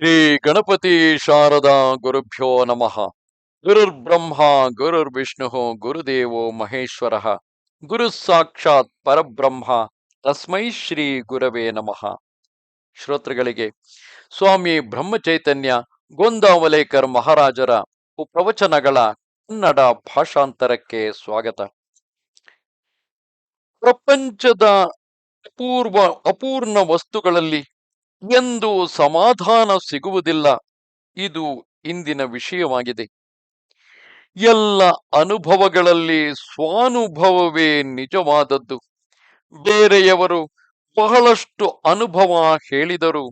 ಶ್ರೀ ಗಣಪತಿ ಶಾರದಾ ಗುರುಭ್ಯೋ ನಮಃ. ಗುರುರ್ಬ್ರಹ್ಮ, ಗುರುರ್ವಿಷ್ಣು, ಗುರುದೇವೋ ಮಹೇಶ್ವರ. ಗುರು ಸಾಕ್ಷಾತ್ ಪರಬ್ರಹ್ಮ, ತಸ್ಮೈ ಶ್ರೀ ಗುರವೇ ನಮಃ. ಶ್ರೋತೃಗಳಿಗೆ, ಸ್ವಾಮಿ ಬ್ರಹ್ಮಚೈತನ್ಯ, ಗೋಂದಾವಲೇಕರ್ ಮಹಾರಾಜರ ಪ್ರವಚನಗಳ ಕನ್ನಡ ಭಾಷಾಂತರಕ್ಕೆ ಸ್ವಾಗತ. ಪ್ರಪಂಚದ ಅಪೂರ್ವ, ಅಪೂರ್ಣ ವಸ್ತುಗಳಲ್ಲಿ ಎಂದು ಸಮಾಧಾನ ಸಿಗುವುದಿಲ್ಲ. ಇದು ಇಂದಿನ ವಿಷಯವಾಗಿದೆ. ಎಲ್ಲ ಅನುಭವಗಳಲ್ಲಿ ಸ್ವಾನುಭವವೇ ನಿಜವಾದದ್ದು. ಬೇರೆಯವರು ಬಹಳಷ್ಟು ಅನುಭವ ಹೇಳಿದರು.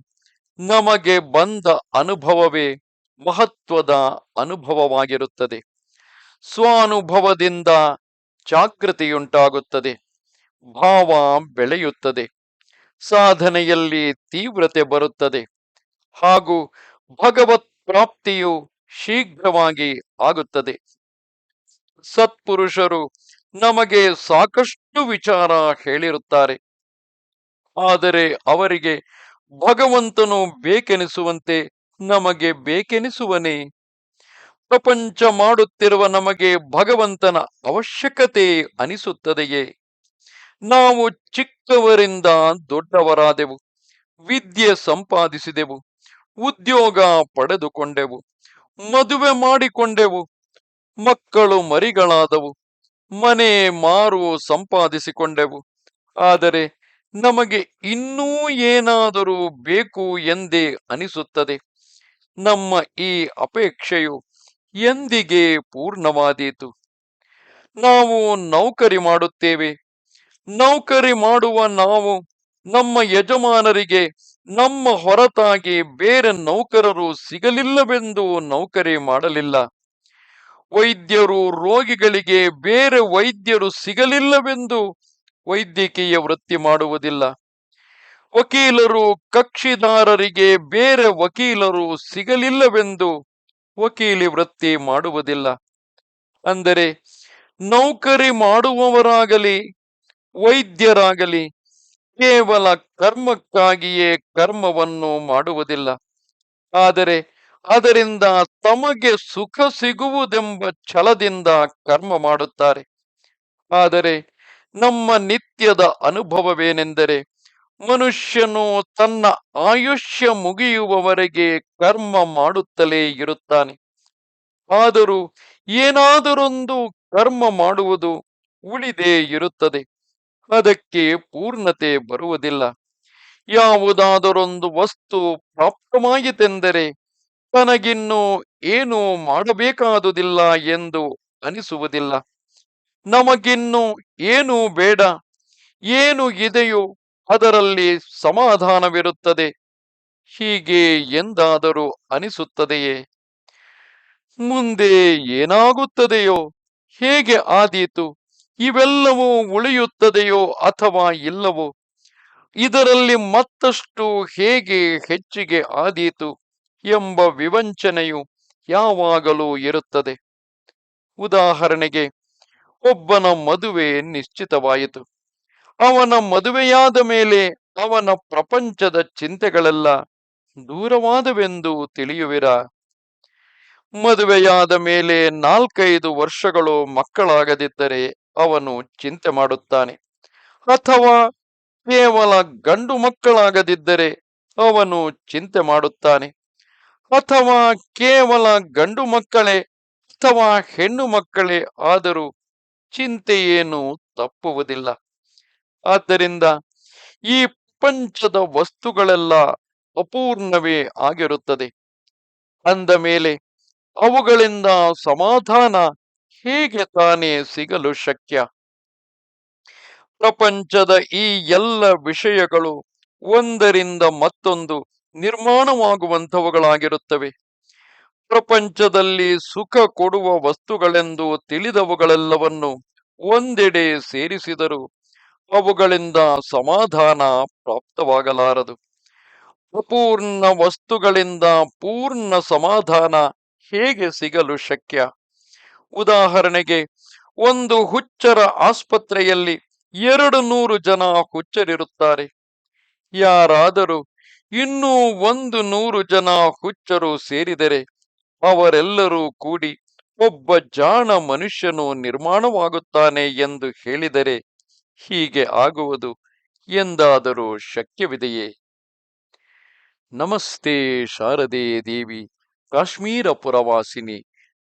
ನಮಗೆ ಬಂದ ಅನುಭವವೇ ಮಹತ್ವದ ಅನುಭವವಾಗಿರುತ್ತದೆ. ಸ್ವಾನುಭವದಿಂದ ಜಾಗೃತಿಯುಂಟಾಗುತ್ತದೆ. ಭಾವ ಬೆಳೆಯುತ್ತದೆ. ಸಾಧನೆಯಲ್ಲಿ ತೀವ್ರತೆ ಬರುತ್ತದೆ. ಹಾಗೂ ಭಗವತ್ ಪ್ರಾಪ್ತಿಯು ಶೀಘ್ರವಾಗಿ ಆಗುತ್ತದೆ. ಸತ್ಪುರುಷರು ನಮಗೆ ಸಾಕಷ್ಟು ವಿಚಾರ ಹೇಳಿರುತ್ತಾರೆ. ಆದರೆ ಅವರಿಗೆ ಭಗವಂತನು ಬೇಕೆನಿಸುವಂತೆ ನಮಗೆ ಬೇಕೆನಿಸುವನೇ? ಪ್ರಪಂಚ ಮಾಡುತ್ತಿರುವ ನಮಗೆ ಭಗವಂತನ ಅವಶ್ಯಕತೆ ಅನಿಸುತ್ತದೆಯೇ? ನಾವು ಚಿಕ್ಕವರಿಂದ ದೊಡ್ಡವರಾದೆವು, ವಿದ್ಯೆ ಸಂಪಾದಿಸಿದೆವು, ಉದ್ಯೋಗ ಪಡೆದುಕೊಂಡೆವು, ಮದುವೆ ಮಾಡಿಕೊಂಡೆವು, ಮಕ್ಕಳು ಮರಿಗಳಾದವು, ಮನೆ ಮಾರು ಸಂಪಾದಿಸಿಕೊಂಡೆವು. ಆದರೆ ನಮಗೆ ಇನ್ನೂ ಏನಾದರೂ ಬೇಕು ಎಂದೇ ಅನಿಸುತ್ತದೆ. ನಮ್ಮ ಈ ಅಪೇಕ್ಷೆಯು ಎಂದಿಗೆ ಪೂರ್ಣವಾದೀತು? ನಾವು ನೌಕರಿ ಮಾಡುತ್ತೇವೆ ನೌಕರಿ ಮಾಡುವ ನಾವು, ನಮ್ಮ ಯಜಮಾನರಿಗೆ, ನಮ್ಮ ಹೊರತಾಗಿ ಬೇರೆ ನೌಕರರು ಸಿಗಲಿಲ್ಲವೆಂದು ನೌಕರಿ ಮಾಡಲಿಲ್ಲ. ವೈದ್ಯರು ರೋಗಿಗಳಿಗೆ ಬೇರೆ ವೈದ್ಯರು ಸಿಗಲಿಲ್ಲವೆಂದು ವೈದ್ಯಕೀಯ ವೃತ್ತಿ ಮಾಡುವುದಿಲ್ಲ. ವಕೀಲರು ಕಕ್ಷಿದಾರರಿಗೆ ಬೇರೆ ವಕೀಲರು ಸಿಗಲಿಲ್ಲವೆಂದು ವಕೀಲಿ ವೃತ್ತಿ ಮಾಡುವುದಿಲ್ಲ. ಅಂದರೆ, ನೌಕರಿ ಮಾಡುವವರಾಗಲಿ ವೈದ್ಯರಾಗಲಿ ಕೇವಲ ಕರ್ಮಕ್ಕಾಗಿಯೇ ಕರ್ಮವನ್ನು ಮಾಡುವುದಿಲ್ಲ. ಆದರೆ ಅದರಿಂದ ತಮಗೆ ಸುಖ ಸಿಗುವುದೆಂಬ ಛಲದಿಂದ ಕರ್ಮ ಮಾಡುತ್ತಾರೆ. ಆದರೆ ನಮ್ಮ ನಿತ್ಯದ ಅನುಭವವೇನೆಂದರೆ ಮನುಷ್ಯನು ತನ್ನ ಆಯುಷ್ಯ ಮುಗಿಯುವವರೆಗೆ ಕರ್ಮ ಮಾಡುತ್ತಲೇ ಇರುತ್ತಾನೆ. ಆದರೂ ಏನಾದರೊಂದು ಕರ್ಮ ಮಾಡುವುದು ಉಳಿದೇ ಇರುತ್ತದೆ. ಅದಕ್ಕೆ ಪೂರ್ಣತೆ ಬರುವುದಿಲ್ಲ. ಯಾವುದಾದರೊಂದು ವಸ್ತು ಪ್ರಾಪ್ತವಾಯಿತೆಂದರೆ ತನಗಿನ್ನು ಏನು ಮಾಡಬೇಕಾದುದಿಲ್ಲ ಎಂದು ಅನಿಸುವುದಿಲ್ಲ. ನಮಗಿನ್ನು ಏನು ಬೇಡ. ಏನು ಇದೆಯೋ ಅದರಲ್ಲಿ ಸಮಾಧಾನವಿರುತ್ತದೆ. ಹೀಗೆ ಎಂದಾದರೂ ಅನಿಸುತ್ತದೆಯೇ? ಮುಂದೆ ಏನಾಗುತ್ತದೆಯೋ? ಹೇಗೆ ಆದೀತು? ಇವೆಲ್ಲವೂ ಉಳಿಯುತ್ತದೆಯೋ ಅಥವಾ ಇಲ್ಲವೋ? ಇದರಲ್ಲಿ ಮತ್ತಷ್ಟು ಹೇಗೆ ಹೆಚ್ಚಿಗೆ ಆದೀತು ಎಂಬ ವಿವಂಚನೆಯು ಯಾವಾಗಲೂ ಇರುತ್ತದೆ. ಉದಾಹರಣೆಗೆ, ಒಬ್ಬನ ಮದುವೆ ನಿಶ್ಚಿತವಾಯಿತು. ಅವನ ಮದುವೆಯಾದ ಮೇಲೆ ಅವನ ಪ್ರಪಂಚದ ಚಿಂತೆಗಳೆಲ್ಲ ದೂರವಾದವೆಂದು ತಿಳಿಯುವಿರ? ಮದುವೆಯಾದ ಮೇಲೆ ನಾಲ್ಕೈದು ವರ್ಷಗಳು ಮಕ್ಕಳಾಗದಿದ್ದರೆ ಅವನು ಚಿಂತೆ ಮಾಡುತ್ತಾನೆ. ಅಥವಾ ಕೇವಲ ಗಂಡು ಮಕ್ಕಳಾಗದಿದ್ದರೆ ಅವನು ಚಿಂತೆ ಮಾಡುತ್ತಾನೆ. ಅಥವಾ ಕೇವಲ ಗಂಡು ಮಕ್ಕಳೇ ಅಥವಾ ಹೆಣ್ಣು ಮಕ್ಕಳೇ ಆದರೂ ಚಿಂತೆಯೇನು ತಪ್ಪುವುದಿಲ್ಲ. ಆದ್ದರಿಂದ ಈ ಪಂಚದ ವಸ್ತುಗಳೆಲ್ಲ ಅಪೂರ್ಣವೇ ಆಗಿರುತ್ತದೆ. ಅಂದ ಮೇಲೆ ಅವುಗಳಿಂದ ಸಮಾಧಾನ ಹೇಗೆ ತಾನೇ ಸಿಗಲು ಶಕ್ಯ. ಪ್ರಪಂಚದ ಈ ಎಲ್ಲ ವಿಷಯಗಳು ಒಂದರಿಂದ ಮತ್ತೊಂದು ನಿರ್ಮಾಣವಾಗುವಂಥವುಗಳಾಗಿರುತ್ತವೆ. ಪ್ರಪಂಚದಲ್ಲಿ ಸುಖ ಕೊಡುವ ವಸ್ತುಗಳೆಂದು ತಿಳಿದವುಗಳೆಲ್ಲವನ್ನು ಒಂದೆಡೆ ಸೇರಿಸಿದರು ಅವುಗಳಿಂದ ಸಮಾಧಾನ ಪ್ರಾಪ್ತವಾಗಲಾರದು. ಅಪೂರ್ಣ ವಸ್ತುಗಳಿಂದ ಪೂರ್ಣ ಸಮಾಧಾನ ಹೇಗೆ ಸಿಗಲು ಶಕ್ಯ? ಉದಾಹರಣೆಗೆ ಒಂದು ಹುಚ್ಚರ ಆಸ್ಪತ್ರೆಯಲ್ಲಿ ಎರಡು ನೂರು ಜನ ಹುಚ್ಚರಿರುತ್ತಾರೆ. ಯಾರಾದರೂ ಇನ್ನೂ ಒಂದು ನೂರು ಜನ ಹುಚ್ಚರು ಸೇರಿದರೆ ಅವರೆಲ್ಲರೂ ಕೂಡಿ ಒಬ್ಬ ಜಾಣ ಮನುಷ್ಯನು ನಿರ್ಮಾಣವಾಗುತ್ತಾನೆ ಎಂದು ಹೇಳಿದರೆ ಹೀಗೆ ಆಗುವುದು ಎಂದಾದರೂ ಶಕ್ಯವಿದೆಯೇ? ನಮಸ್ತೆ ಶಾರದೆ ದೇವಿ, ಕಾಶ್ಮೀರ ಪುರವಾಸಿನಿ.